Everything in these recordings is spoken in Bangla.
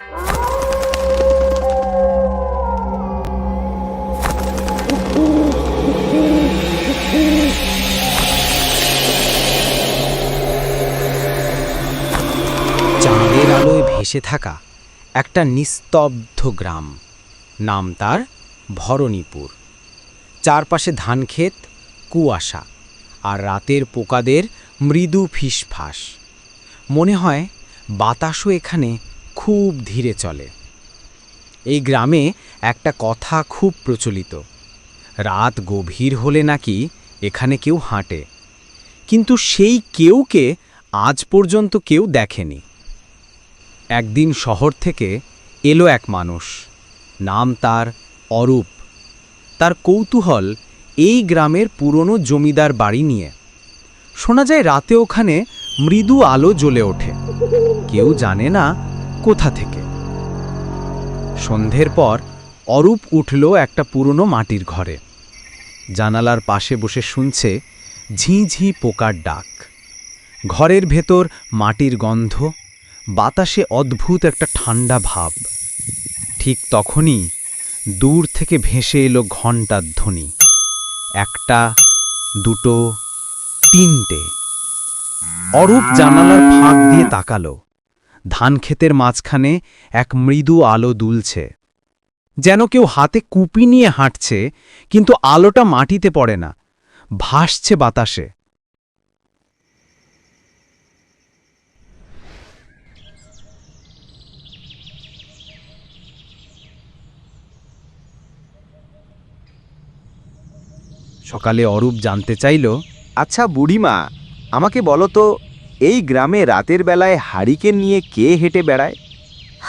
চাঁদের আলোয় ভেসে থাকা একটা নিস্তব্ধ গ্রাম। নাম তার ভরণীপুর। চারপাশে ধানক্ষেত, কুয়াশা আর রাতের পোকাদের মৃদু ফিসফাস। মনে হয় বাতাসও এখানে খুব ধীরে চলে। এই গ্রামে একটা কথা খুব প্রচলিত। রাত গভীর হলে নাকি এখানে কেউ হাঁটে। কিন্তু সেই কেউকে আজ পর্যন্ত কেউ দেখেনি। একদিন শহর থেকে এলো এক মানুষ। নাম তার অরূপ। তার কৌতূহল এই গ্রামের পুরনো জমিদার বাড়ি নিয়ে। শোনা যায় রাতে ওখানে মৃদু আলো জ্বলে ওঠে। কেউ জানে না কোথা থেকে? সন্ধ্যের পর অরূপ উঠল একটা পুরনো মাটির ঘরে। জানালার পাশে বসে শুনছে ঝিঁ ঝিঁ পোকার ডাক। ঘরের ভেতর মাটির গন্ধ, বাতাসে অদ্ভুত একটা ঠান্ডা ভাব। ঠিক তখনই দূর থেকে ভেসে এলো ঘণ্টার ধ্বনি। একটা, দুটো, তিনটে। অরূপ জানালার ফাঁক দিয়ে তাকালো। ধানক্ষেতের মাঝখানে এক মৃদু আলো দুলছে। যেন কেউ হাতে কুপি নিয়ে হাঁটছে, কিন্তু আলোটা মাটিতে পড়ে না, ভাসছে বাতাসে। সকালে অরূপ জানতে চাইল আচ্ছা বুড়িমা, আমাকে বলো তো এই গ্রামে রাতের বেলায় হারিকেন নিয়ে কে হেঁটে বেড়ায়?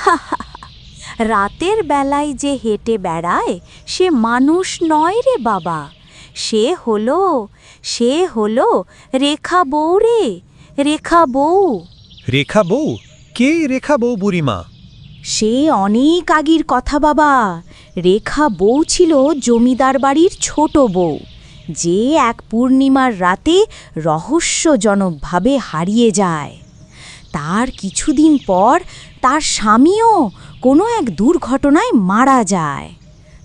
রাতের বেলায় যে হেঁটে বেড়ায় সে মানুষ নয় রে বাবা। সে হলো সে হলো রেখা বউ রে রেখা বউ। রেখা বউ? কে রেখা বউ বুড়িমা? সে অনেক আগের কথা বাবা। রেখা বউ ছিল জমিদার বাড়ির ছোট বউ। যে এক পূর্ণিমার রাতে রহস্যজনকভাবে হারিয়ে যায়। তার কিছুদিন পর তার স্বামীও কোনো এক দুর্ঘটনায় মারা যায়।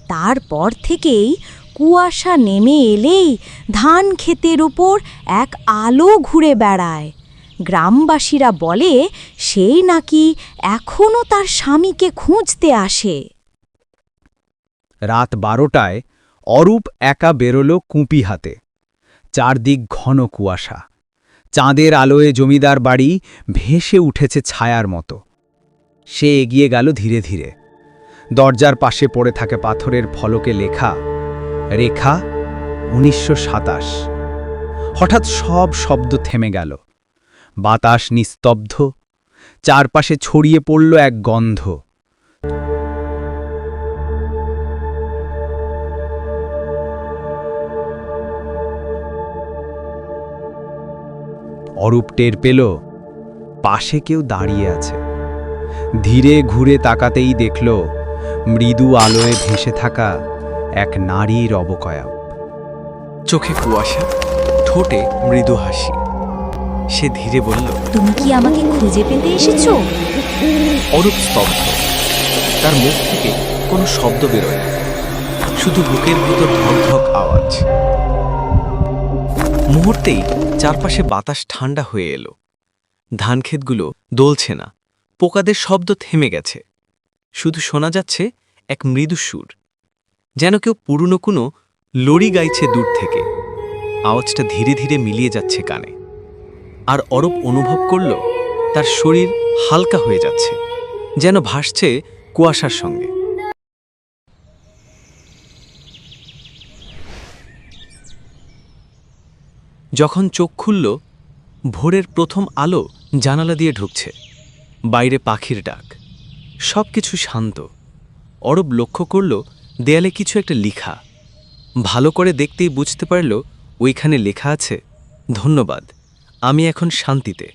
তারপর থেকেই কুয়াশা নেমে এলেই ধান ক্ষেতের উপর এক আলো ঘুরে বেড়ায়। গ্রামবাসীরা বলে, সেই নাকি এখনও তার স্বামীকে খুঁজতে আসে। রাত বারোটায় অরূপ একা বেরোল কুঁপি হাতে। চারদিক ঘন কুয়াশা। চাঁদের আলোয় জমিদার বাড়ি ভেসে উঠেছে ছায়ার মতো। সে এগিয়ে গেল ধীরে ধীরে। দরজার পাশে পড়ে থাকে পাথরের ফলকে লেখা, রেখা, উনিশশো সাতাশ। হঠাৎ সব শব্দ থেমে গেল। বাতাস নিস্তব্ধ। চারপাশে ছড়িয়ে পড়ল এক গন্ধ। অরূপ টের পেল পাশে কেউ দাঁড়িয়ে আছে। ধীরে ঘুরে তাকাতেই দেখল মৃদু আলোয় ভেসে থাকা এক নারীর অবকয়া। চোখে কুয়াশা ঠোঁটে মৃদু হাসি। সে ধীরে বলল তুমি কি আমাকে খুঁজে পেতে এসেছ? অরূপ স্তব্ধ। তার মুখ থেকে কোনো শব্দ বেরোয় না। শুধু বুকের ভেতর ধক ধক আওয়াজ। মুহূর্তেই চারপাশে বাতাস ঠান্ডা হয়ে এলো। ধানক্ষেতগুলো দোলছে না। পোকাদের শব্দ থেমে গেছে। শুধু শোনা যাচ্ছে এক মৃদু সুর। যেন কেউ পুরনো কোনো লড়ি গাইছে দূর থেকে। আওয়াজটা ধীরে ধীরে মিলিয়ে যাচ্ছে কানে। আর অরূপ অনুভব করল, তার শরীর হালকা হয়ে যাচ্ছে। যেন ভাসছে কুয়াশার সঙ্গে। যখন চোখ খুলল, ভোরের প্রথম আলো জানালা দিয়ে ঢুকছে, বাইরে পাখির ডাক। সব কিছু শান্ত। অরব লক্ষ্য করল, দেয়ালে কিছু একটা লিখা। ভালো করে দেখতেই বুঝতে পারল, ওইখানে লেখা আছে, ধন্যবাদ, আমি এখন শান্তিতে।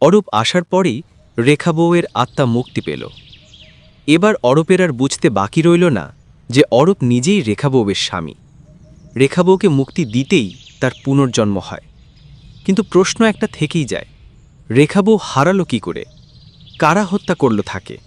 অরূপ আসার পরেই রেখা বউয়ের আত্মা মুক্তি পেল। এবার অরূপের আর বুঝতে বাকি রইল না যে অরূপ নিজেই রেখা বউয়ের স্বামী। রেখা বউকে মুক্তি দিতেই তার পুনর্জন্ম হয়। কিন্তু প্রশ্ন একটা থেকেই যায় রেখাবো হারালো কী করে? কারা হত্যা করল থাকে